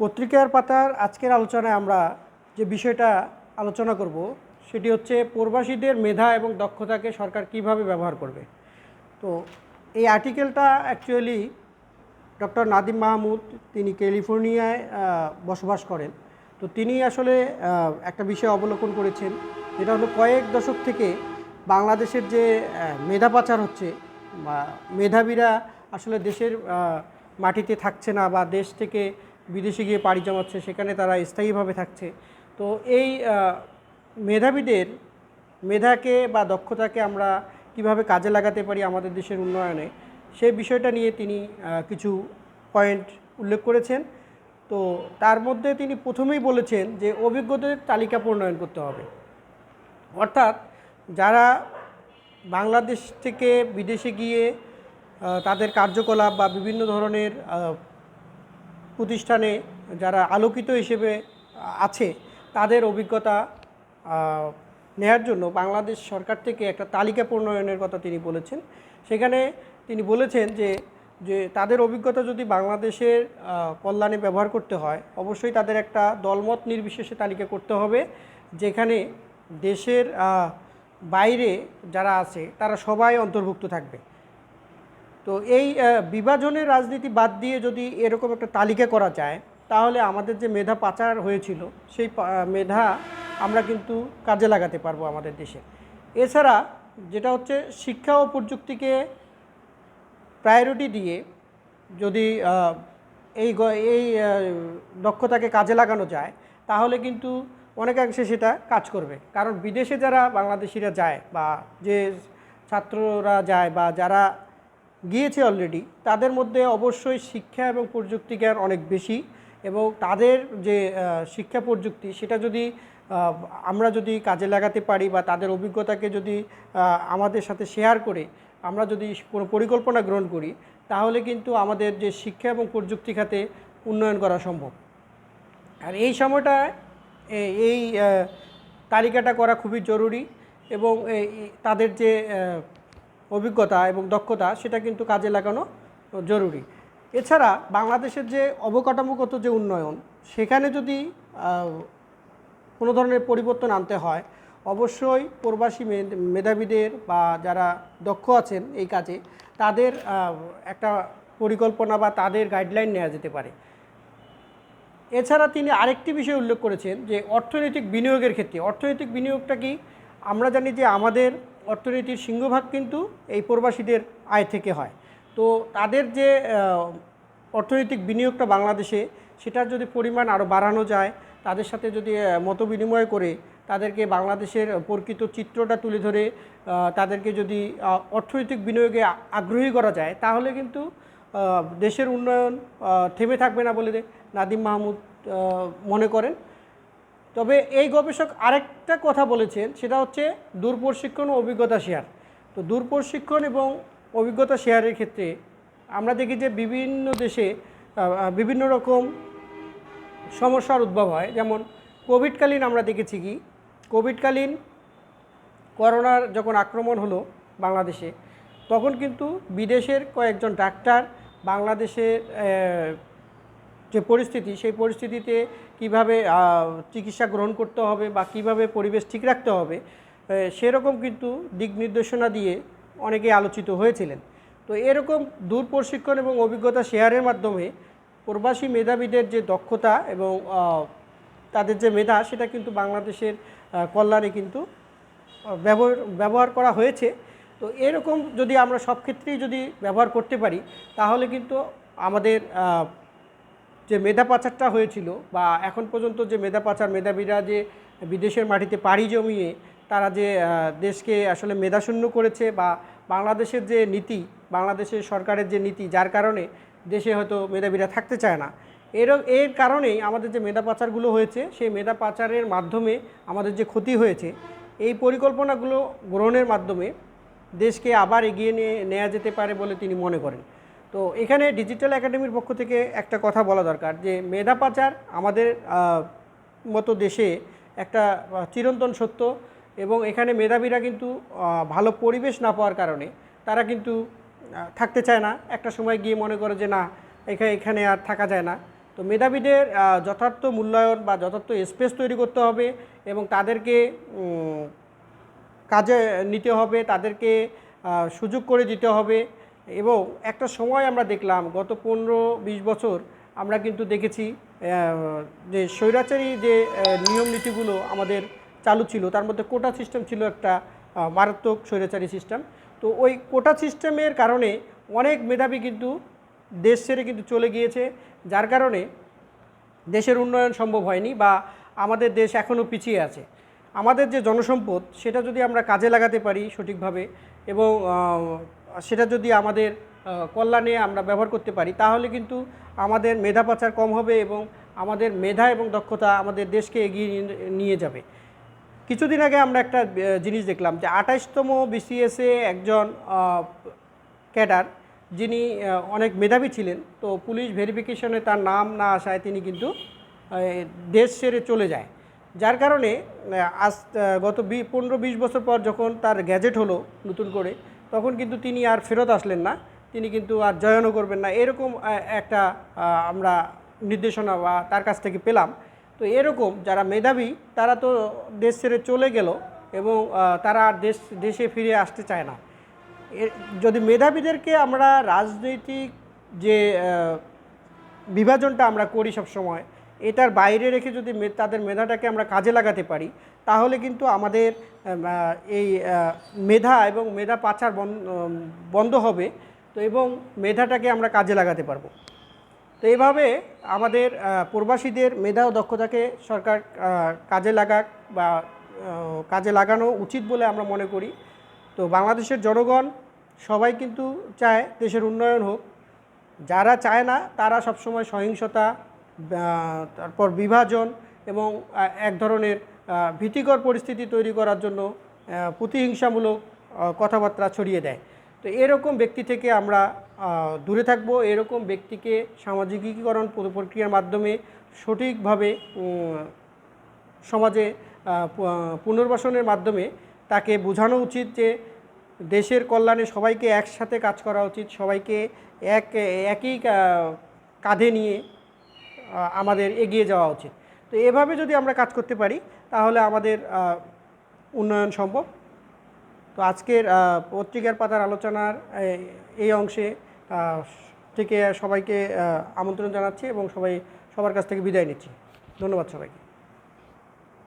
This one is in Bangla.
পত্রিকার পাতার আজকের আলোচনায় আমরা যে বিষয়টা আলোচনা করব, সেটি হচ্ছে প্রবাসীদের মেধা এবং দক্ষতাকে সরকার কীভাবে ব্যবহার করবে। তো এই আর্টিকেলটা অ্যাকচুয়ালি ডক্টর নাদিম মাহমুদ, তিনি ক্যালিফোর্নিয়ায় বসবাস করেন। তো তিনি আসলে একটা বিষয় অবলোকন করেছেন, যেটা হলো কয়েক দশক থেকে বাংলাদেশের যে মেধা পাচার হচ্ছে, বা মেধাবীরা আসলে দেশের মাটিতে থাকছে না বা দেশ থেকে বিদেশে গিয়ে পাড়ি জমাচ্ছে, সেখানে তারা স্থায়ীভাবে থাকছে। তো এই মেধাবীদের, মেধাকে বা দক্ষতাকে আমরা কীভাবে কাজে লাগাতে পারি আমাদের দেশের উন্নয়নে সেই বিষয়টা নিয়ে তিনি কিছু পয়েন্ট উল্লেখ করেছেন। তো তার মধ্যে তিনি প্রথমেই বলেছেন যে অভিজ্ঞদের তালিকা প্রণয়ন করতে হবে। অর্থাৎ যারা বাংলাদেশ থেকে বিদেশে গিয়ে তাদের কার্যকলাপ বা বিভিন্ন ধরনের প্রতিষ্ঠানে যারা আলোকিত হিসেবে আছে, তাদের অভিজ্ঞতা নেয়ার জন্য বাংলাদেশ সরকার থেকে একটা তালিকা প্রণয়নের কথা তিনি বলেছেন। সেখানে তিনি বলেছেন যে যে তাদের অভিজ্ঞতা যদি বাংলাদেশের কল্যাণে ব্যবহার করতে হয়, অবশ্যই তাদের একটা দলমত নির্বিশেষে তালিকা করতে হবে, যেখানে দেশের বাইরে যারা আছে, তারা সবাই অন্তর্ভুক্ত থাকবে। তো এই বিভাজনের রাজনীতি বাদ দিয়ে যদি এরকম একটা তালিকা করা যায়, তাহলে আমাদের যে মেধা পাচার হয়েছিল, সেই মেধা আমরা কিন্তু কাজে লাগাতে পারব আমাদের দেশে। এছাড়া যেটা হচ্ছে শিক্ষা ও প্রযুক্তিকে প্রায়োরিটি দিয়ে যদি এই এই দক্ষতাকে কাজে লাগানো যায়, তাহলে কিন্তু অনেকাংশে সেটা কাজ করবে। কারণ বিদেশে যারা বাংলাদেশিরা যায় বা যে ছাত্ররা যায় বা যারা গিয়েছে অলরেডি তাদের মধ্যে অবশ্যই শিক্ষা এবং প্রযুক্তি জ্ঞান অনেক বেশি এবং তাদের যে শিক্ষা প্রযুক্তি সেটা যদি আমরা যদি কাজে লাগাতে পারি বা তাদের অভিজ্ঞতাকে যদি আমাদের সাথে শেয়ার করে, আমরা যদি কোনো পরিকল্পনা গ্রহণ করি, তাহলে কিন্তু আমাদের যে শিক্ষা এবং প্রযুক্তি খাতে উন্নয়ন করা সম্ভব। আর এই সময়টা এই তালিকাটা করা খুবই জরুরি এবং তাদের যে অভিজ্ঞতা এবং দক্ষতা সেটা কিন্তু কাজে লাগানো জরুরি। এছাড়া বাংলাদেশের যে অবকাঠামোগত যে উন্নয়ন, সেখানে যদি কোনো ধরনের পরিবর্তন আনতে হয়, অবশ্যই প্রবাসী মেধাবীদের বা যারা দক্ষ আছেন এই কাজে, তাদের একটা পরিকল্পনা বা তাদের গাইডলাইন নেওয়া যেতে পারে। এছাড়া তিনি আরেকটি বিষয় উল্লেখ করেছেন যে অর্থনৈতিক বিনিয়োগের ক্ষেত্রে। অর্থনৈতিক বিনিয়োগটা কি? আমরা জানি যে আমাদের অর্থনীতির সিংহভাগ কিন্তু এই প্রবাসীদের আয় থেকে হয়। তো তাদের যে অর্থনৈতিক বিনিয়োগটা বাংলাদেশে, সেটার যদি পরিমাণ আরও বাড়ানো যায়, তাদের সাথে যদি মত বিনিময় করে তাদেরকে বাংলাদেশের প্রকৃত চিত্রটা তুলে ধরে তাদেরকে যদি অর্থনৈতিক বিনিয়োগে আগ্রহী করা যায়, তাহলে কিন্তু দেশের উন্নয়ন থেমে থাকবে না বলে নাদিম মাহমুদ মনে করেন। তবে এই গবেষক আরেকটা কথা বলেছেন, সেটা হচ্ছে দূর প্রশিক্ষণ ও অভিজ্ঞতা শেয়ার। তো দূর প্রশিক্ষণ এবং অভিজ্ঞতা শেয়ারের ক্ষেত্রে আমরা দেখি যে বিভিন্ন দেশে বিভিন্ন রকম সমস্যার উদ্ভব হয়। যেমন কোভিডকালীন আমরা দেখেছি কি, কোভিডকালীন করোনার যখন আক্রমণ হলো বাংলাদেশে, তখন কিন্তু বিদেশের কয়েকজন ডাক্তার বাংলাদেশের যে পরিস্থিতি, সেই পরিস্থিতিতে কীভাবে চিকিৎসা গ্রহণ করতে হবে বা কীভাবে পরিবেশ ঠিক রাখতে হবে সেরকম কিন্তু দিক নির্দেশনা দিয়ে অনেকে আলোচিত হয়েছিলেন। তো এরকম দূর প্রশিক্ষণ এবং অভিজ্ঞতা শেয়ারের মাধ্যমে প্রবাসী মেধাবীদের যে দক্ষতা এবং তাদের যে মেধা, সেটা কিন্তু বাংলাদেশের কল্যাণে কিন্তু ব্যবহার ব্যবহার করা হয়েছে। তো এরকম যদি আমরা সব ক্ষেত্রেই যদি ব্যবহার করতে পারি, তাহলে কিন্তু আমাদের যে মেধা পাচারটা হয়েছিল বা এখন পর্যন্ত যে মেধা পাচার, মেধাবীরা যে বিদেশের মাটিতে পাড়ি জমিয়ে তারা যে দেশকে আসলে মেধাশূন্য করেছে বা বাংলাদেশের যে নীতি, বাংলাদেশের সরকারের যে নীতি, যার কারণে দেশে হয়তো মেধাবীরা থাকতে চায় না। এর এর কারণেই আমাদের যে মেধা পাচারগুলো হয়েছে, সেই মেধা পাচারের মাধ্যমে আমাদের যে ক্ষতি হয়েছে, এই পরিকল্পনাগুলো গ্রহণের মাধ্যমে দেশকে আবার এগিয়ে নিয়ে নেওয়া যেতে পারে বলে তিনি মনে করেন। তো এখানে ডিজিটাল একাডেমির পক্ষ থেকে একটা কথা বলা দরকার যে মেধা পাচার আমাদের মতো দেশে একটা চিরন্তন সত্য এবং এখানে মেধাবীরা কিন্তু ভালো পরিবেশ না পাওয়ার কারণে তারা কিন্তু থাকতে চায় না। একটা সময় গিয়ে মনে করে যে না এখানে এখানে আর থাকা যায় না। তো মেধাবীদের যথার্থ মূল্যায়ন বা যথার্থ স্পেস তৈরি করতে হবে এবং তাদেরকে কাজে নিতে হবে, তাদেরকে সুযোগ করে দিতে হবে। এবং একটা সময় আমরা দেখলাম, গত পনেরো বিশ বছর আমরা কিন্তু দেখেছি যে স্বৈরাচারী যে নিয়ম নীতিগুলো আমাদের চালু ছিল, তার মধ্যে কোটা সিস্টেম ছিল একটা মারাত্মক স্বৈরাচারী সিস্টেম তো ওই কোটা সিস্টেমের কারণে অনেক মেধাবী কিন্তু দেশ ছেড়ে কিন্তু চলে গিয়েছে, যার কারণে দেশের উন্নয়ন সম্ভব হয়নি বা আমাদের দেশ এখনও পিছিয়ে আছে। আমাদের যে জনসম্পদ, সেটা যদি আমরা কাজে লাগাতে পারি সঠিকভাবে এবং সেটা যদি আমাদের কল্যাণে আমরা ব্যবহার করতে পারি, তাহলে কিন্তু আমাদের মেধা পাচার কম হবে এবং আমাদের মেধা এবং দক্ষতা আমাদের দেশকে এগিয়ে নিয়ে- যাবে। কিছুদিন আগে আমরা একটা জিনিস দেখলাম যে আঠাইশতম বিসিএসে একজন ক্যাডার, যিনি অনেক মেধাবী ছিলেন, তো পুলিশ ভেরিফিকেশনে তার নাম না আসায় তিনি কিন্তু দেশ ছেড়ে চলে যায়। যার কারণে আজ গত বি, পনেরো বিশ বছর পর যখন তার গ্যাজেট হলো নতুন করে তখন কিন্তু তিনি আর ফেরত আসলেন না। তিনি কিন্তু আর জয়নও করবেন না। এরকম একটা আমরা নির্দেশনা বা তার কাছ থেকে পেলাম। তো এরকম যারা মেধাবী, তারা তো দেশ ছেড়ে চলে গেল এবং তারা আর দেশ, দেশে ফিরে আসতে চায় না। যদি মেধাবীদেরকে আমরা রাজনৈতিক যে বিভাজনটা আমরা করি সব সময় এটার বাইরে রেখে যদি তাদের মেধাটাকে আমরা কাজে লাগাতে পারি তাহলে কিন্তু আমাদের এই মেধা এবং মেধা পাচার বন- বন্ধ হবে। তো এবং মেধাটাকে আমরা কাজে লাগাতে পারব। তো এইভাবে আমাদের প্রবাসীদের মেধা ও দক্ষতাকে সরকার কাজে লাগাক বা কাজে লাগানো উচিত বলে আমরা মনে করি। তো বাংলাদেশের জনগণ সবাই কিন্তু চায় দেশের উন্নয়ন হোক। যারা চায় না, তারা সবসময় সহিংসতা তারপর বিভাজন এবং এক ধরনের ভীতিকর পরিস্থিতি তৈরি করার জন্য প্রতিহিংসামূলক কথাবার্তা ছড়িয়ে দেয়। তো এরকম ব্যক্তি থেকে আমরা দূরে থাকব। এরকম ব্যক্তিকে সামাজিকীকরণ প্রক্রিয়ার মাধ্যমে সঠিকভাবে সমাজে পুনর্বাসনের মাধ্যমে তাকে বোঝানো উচিত যে দেশের কল্যাণে সবাইকে একসাথে কাজ করা উচিত। সবাইকে এক, একই কাঁধে নিয়ে আমাদের এগিয়ে যাওয়া উচিত। তো এভাবে যদি আমরা কাজ করতে পারি তাহলে আমাদের উন্নয়ন সম্ভব। তো আজকের পত্রিকার পাতার আলোচনার এই- অংশে থেকে সবাইকে আমন্ত্রণ জানাচ্ছি এবং সবাই সবার কাছ থেকে বিদায় নিচ্ছি। ধন্যবাদ সবাইকে।